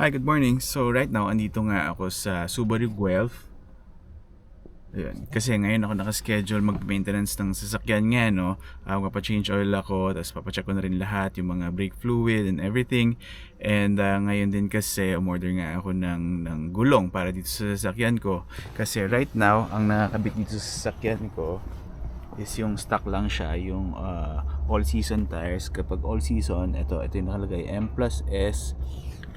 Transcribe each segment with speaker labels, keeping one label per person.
Speaker 1: Hi, good morning. So right now, andito nga ako sa Subaru Guelph. Ayun. Kasi ngayon ako nakaschedule mag-maintenance ng sasakyan nga, no? Uh, change oil ako, tapos papacheck ko na rin lahat, yung mga brake fluid and everything. And uh, ngayon din kasi, umorder nga ako ng, ng gulong para dito sa sasakyan ko. Kasi right now, ang nakakabit dito sa sasakyan ko is yung stock lang siya, yung uh, all-season tires. Kapag all-season, ito, ito yung nakalagay, M plus S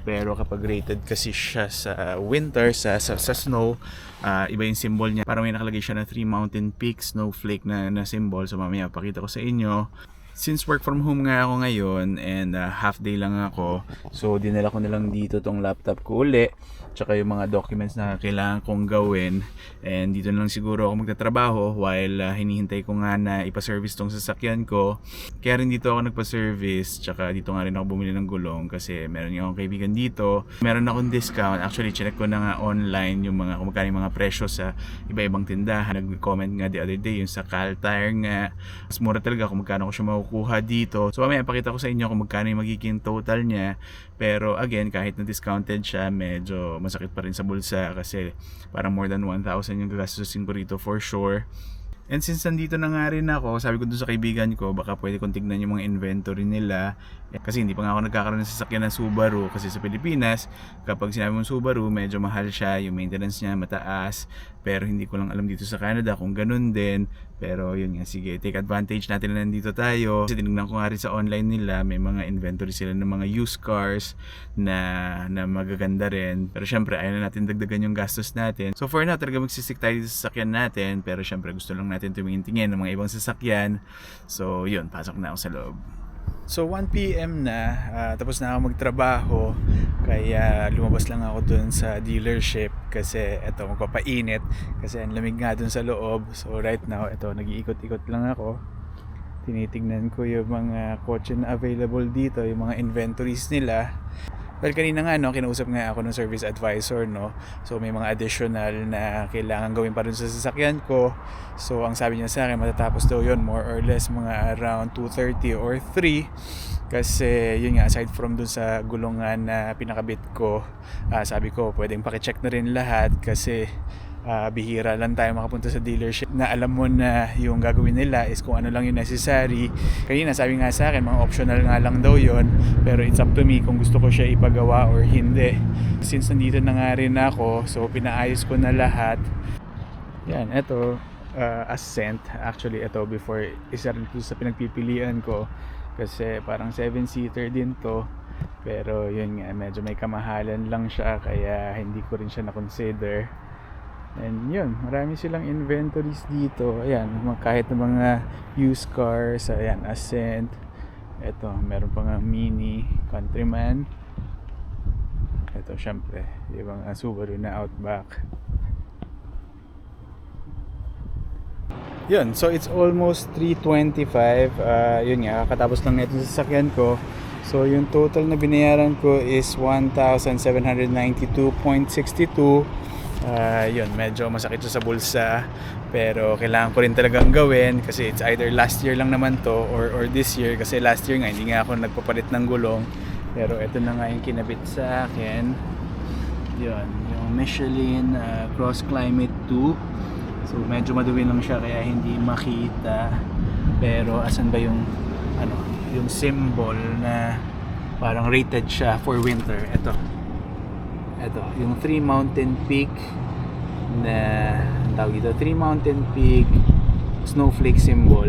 Speaker 1: pero kapag rated kasi siya sa winter, sa, sa, sa snow, uh, iba yung symbol niya. Parang may nakalagay siya na three mountain peaks, snowflake na, na symbol. So mamaya pakita ko sa inyo. Since work from home nga ako ngayon and uh, half day lang ako, so dinala ko na lang dito tong laptop ko uli tsaka yung mga documents na kailangan kong gawin. And dito na lang siguro ako magtatrabaho while uh, hinihintay ko nga na ipa-service tong sasakyan ko. Kaya rin dito ako nagpa-service tsaka dito nga rin ako bumili ng gulong kasi meron nga akong kaibigan dito. Meron akong discount. Actually check ko na nga online yung mga yung mga presyo sa iba-ibang tindahan. Nag-comment nga the other day yung sa Cal Tire nga. Mas mura talaga kung magkano ko siya makukuha dito so mamaya pakita ko sa inyo kung magkano yung magiging total niya pero again kahit na discounted siya medyo masakit pa rin sa bulsa kasi parang more than 1,000 yung gagastusin ko rito for sure. And since nandito na nga rin ako, sabi ko dun sa kaibigan ko, baka pwede kong tignan yung mga inventory nila. Eh, kasi hindi pa nga ako nagkakaroon ng sasakyan ng Subaru kasi sa Pilipinas, kapag sinabi mong Subaru, medyo mahal siya, yung maintenance niya mataas. Pero hindi ko lang alam dito sa Canada kung ganun din. Pero yun nga, sige, take advantage natin na nandito tayo. Kasi tinignan ko nga rin sa online nila, may mga inventory sila ng mga used cars na, na magaganda rin. Pero syempre, ayaw na natin dagdagan yung gastos natin. So for now, talaga magsisik tayo sa sasakyan natin. Pero syempre, gusto lang natin tumingin-tingin ng mga ibang sasakyan. So yun, pasok na ako sa loob. So 1pm na, uh, tapos na ako magtrabaho. Kaya lumabas lang ako dun sa dealership kasi eto magpapainit. Kasi ang lamig nga dun sa loob. So right now eto nag-iikot-ikot lang ako. Tinitingnan ko yung mga kotse na available dito yung mga inventories nila Well, kanina nga, no, kinausap nga ako ng service advisor, no. So, may mga additional na kailangan gawin pa rin sa sasakyan ko. So, ang sabi niya sa akin, matatapos daw yon more or less mga around 2.30 or 3. Kasi, yun nga, aside from dun sa gulungan na pinakabit ko, uh, sabi ko, pwedeng pakicheck na rin lahat kasi uh, bihira lang tayo makapunta sa dealership na alam mo na yung gagawin nila is kung ano lang yung necessary. Kanina sabi nga sa akin, mga optional nga lang daw yon pero it's up to me kung gusto ko siya ipagawa or hindi. Since nandito na nga rin ako, so pinaayos ko na lahat. Yan, eto, uh, Ascent. Actually, ito before, isa rin sa pinagpipilian ko kasi parang 7-seater din to pero yun nga medyo may kamahalan lang siya kaya hindi ko rin siya na-consider And yun, marami silang inventories dito. Ayan, kahit ng mga used cars, ayan, Ascent. Ito, meron pa nga Mini, Countryman. Ito, syempre, yung mga Subaru na Outback. Yun, so it's almost 325. Uh, yun nga, kakatapos lang nito sa sasakyan ko. So yung total na binayaran ko is 1,792.62 uh, yun medyo masakit sa bulsa pero kailangan ko rin talagang gawin kasi it's either last year lang naman to or, or this year kasi last year nga hindi nga ako nagpapalit ng gulong. Pero ito na nga yung kinabit sa akin. Yun yung Michelin uh, Cross Climate 2 so medyo madumi lang siya kaya hindi makita. Pero asan ba yung ano yung symbol na parang rated siya for winter? Ito ito, yung Three Mountain Peak na tawag dito, Three Mountain Peak snowflake symbol.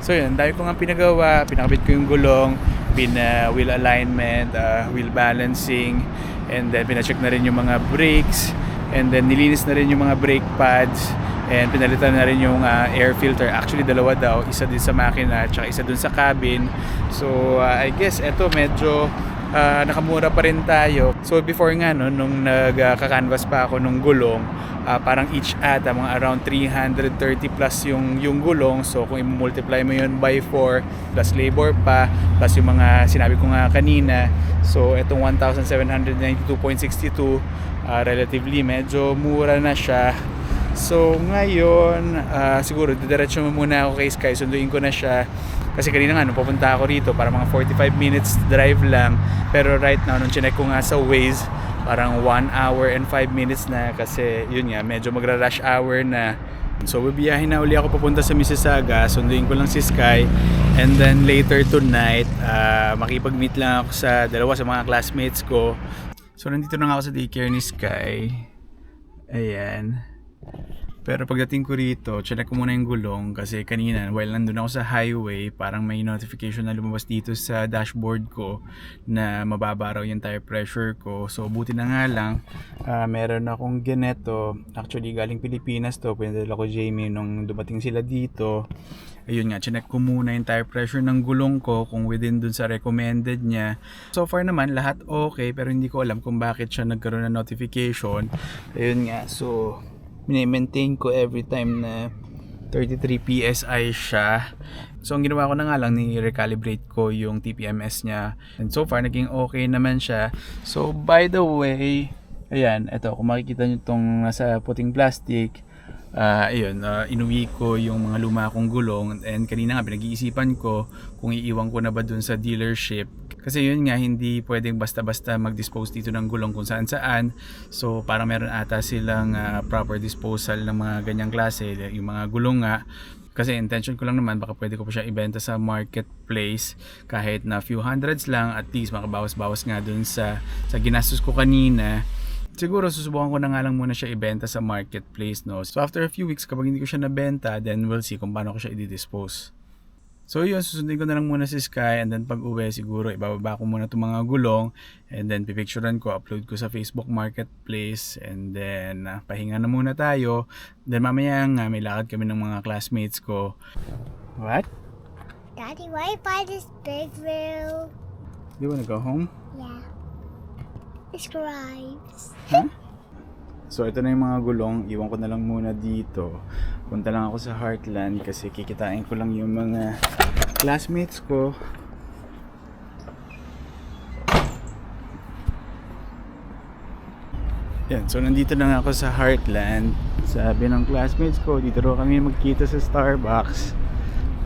Speaker 1: So yun, dahil ko nga pinagawa, pinakabit ko yung gulong, pina wheel alignment, uh, wheel balancing, and then pina-check na rin yung mga brakes, and then nilinis na rin yung mga brake pads, and pinalitan na rin yung uh, air filter. Actually, dalawa daw, isa din sa makina, at isa dun sa cabin. So, uh, I guess, eto medyo uh, nakamura pa rin tayo. So before nga no, nung nagka-canvas pa ako nung gulong, uh, parang each ata mga around 330 plus yung yung gulong. So kung i-multiply mo yun by 4 plus labor pa plus yung mga sinabi ko nga kanina. So itong 1792.62 uh, relatively medyo mura na siya. So ngayon, uh, siguro didiretso muna ako kay Sky, sunduin ko na siya Kasi kanina nga, nung pupunta ako rito, para mga 45 minutes drive lang. Pero right now, nung chinek ko nga sa Waze, parang 1 hour and 5 minutes na kasi yun nga, medyo magra-rush hour na. So bibiyahin na uli ako papunta sa Mississauga, sunduin ko lang si Sky and then later tonight, ah, makipag-meet lang ako sa dalawa sa mga classmates ko. So nandito na nga ako sa daycare ni Sky. Ayan. Pero pagdating ko rito, chinek ko muna yung gulong kasi kanina while nandun ako sa highway, parang may notification na lumabas dito sa dashboard ko na mababa raw yung tire pressure ko. So buti na nga lang, ah, meron akong Geneto. Actually galing Pilipinas to, pinadala ko Jamie nung dumating sila dito. Ayun nga, chinek ko muna yung tire pressure ng gulong ko kung within dun sa recommended niya. So far naman, lahat okay pero hindi ko alam kung bakit siya nagkaroon ng notification. Ayun nga, so mini-maintain ko every time na 33 PSI siya. So ang ginawa ko na nga lang ni recalibrate ko yung TPMS niya. And so far naging okay naman siya. So by the way, ayan, eto kung makikita niyo tong nasa puting plastic, Ah, ayun, ah, inuwi ko yung mga luma kong gulong and kanina nga pinag-iisipan ko kung iiwan ko na ba dun sa dealership. Kasi yun nga, hindi pwedeng basta-basta mag-dispose dito ng gulong kung saan saan. So parang meron ata silang ah, proper disposal ng mga ganyang klase, yung mga gulong nga. Kasi intention ko lang naman, baka pwede ko pa siya ibenta sa marketplace kahit na few hundreds lang, at least makabawas-bawas nga dun sa, sa ginastos ko kanina. Siguro susubukan ko na nga lang muna siya ibenta sa marketplace, no? So after a few weeks, kapag hindi ko siya nabenta, then we'll see kung paano ko siya i-dispose. So yun, susundin ko na lang muna si Sky and then pag uwi siguro ibababa ko muna itong mga gulong and then pipicturean ko, upload ko sa Facebook Marketplace and then ah, pahinga na muna tayo. Then mamaya nga may lakad kami ng mga classmates ko. What?
Speaker 2: Daddy, why you buy this big wheel?
Speaker 1: You wanna go home?
Speaker 2: Yeah. Describes.
Speaker 1: So ito na yung mga gulong, iwan ko na lang muna dito. Punta lang ako sa Heartland kasi kikitain ko lang yung mga classmates ko. Yan, so nandito na ako sa Heartland. Sabi ng classmates ko, dito raw kami magkita sa Starbucks.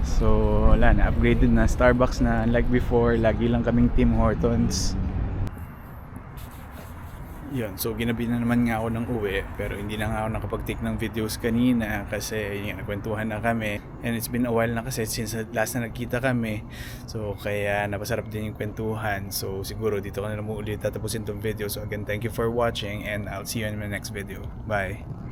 Speaker 1: So, wala na, upgraded na Starbucks na unlike before, lagi lang kaming Tim Hortons. Yun, so ginabi na naman nga ako ng uwi pero hindi na nga ako nakapag-take ng videos kanina kasi yun, nagkwentuhan na kami. And it's been a while na kasi since last na nagkita kami. So kaya napasarap din yung kwentuhan. So siguro dito ko na naman ulit tatapusin tong video. So again thank you for watching and I'll see you in my next video. Bye